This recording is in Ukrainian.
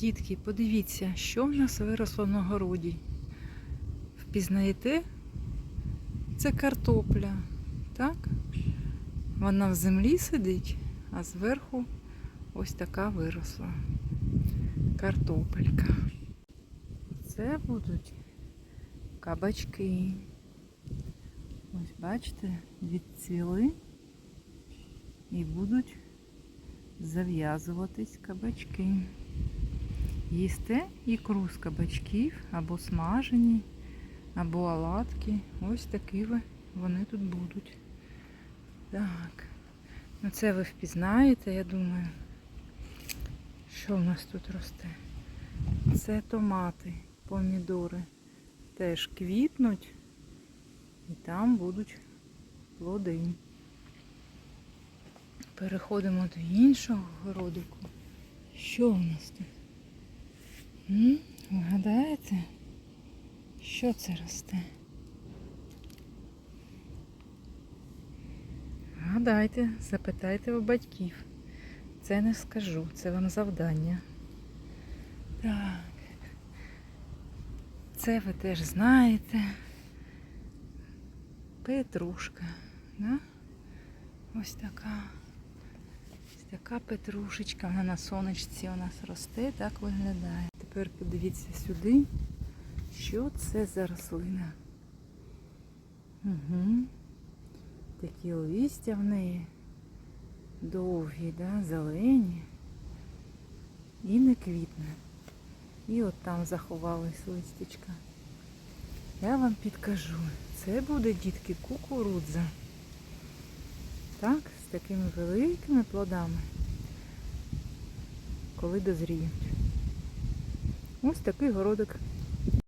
Дітки, подивіться, що в нас виросло на городі. Впізнаєте? Це картопля, так? Вона в землі сидить, а зверху ось така виросла. Картопелька. Це будуть кабачки. Ось бачите, відцвіли і будуть зав'язуватись кабачки. Їсте ікру з кабачків або смажені, або оладки. Ось такі вони тут будуть. Так. Ну це ви впізнаєте, я думаю. Що в нас тут росте? Це томати, помідори. Теж квітнуть і там будуть плоди. Переходимо до іншого городику. Що у нас тут? М? Гадаєте? Що це росте? Гадайте, запитайте у батьків. Це не скажу, це вам завдання. Так. Це ви теж знаєте. Петрушка. Да? Ось така. Ось така петрушечка. Вона на сонечці у нас росте, так виглядає. Тепер подивіться сюди, що це за рослина. Угу. Такі листя в неї довгі, да? зелені. І не квітне. І от там заховались листячка. Я вам підкажу. Це буде, дітки, кукурудза. Так, з такими великими плодами. Коли дозріють. Ось такий городик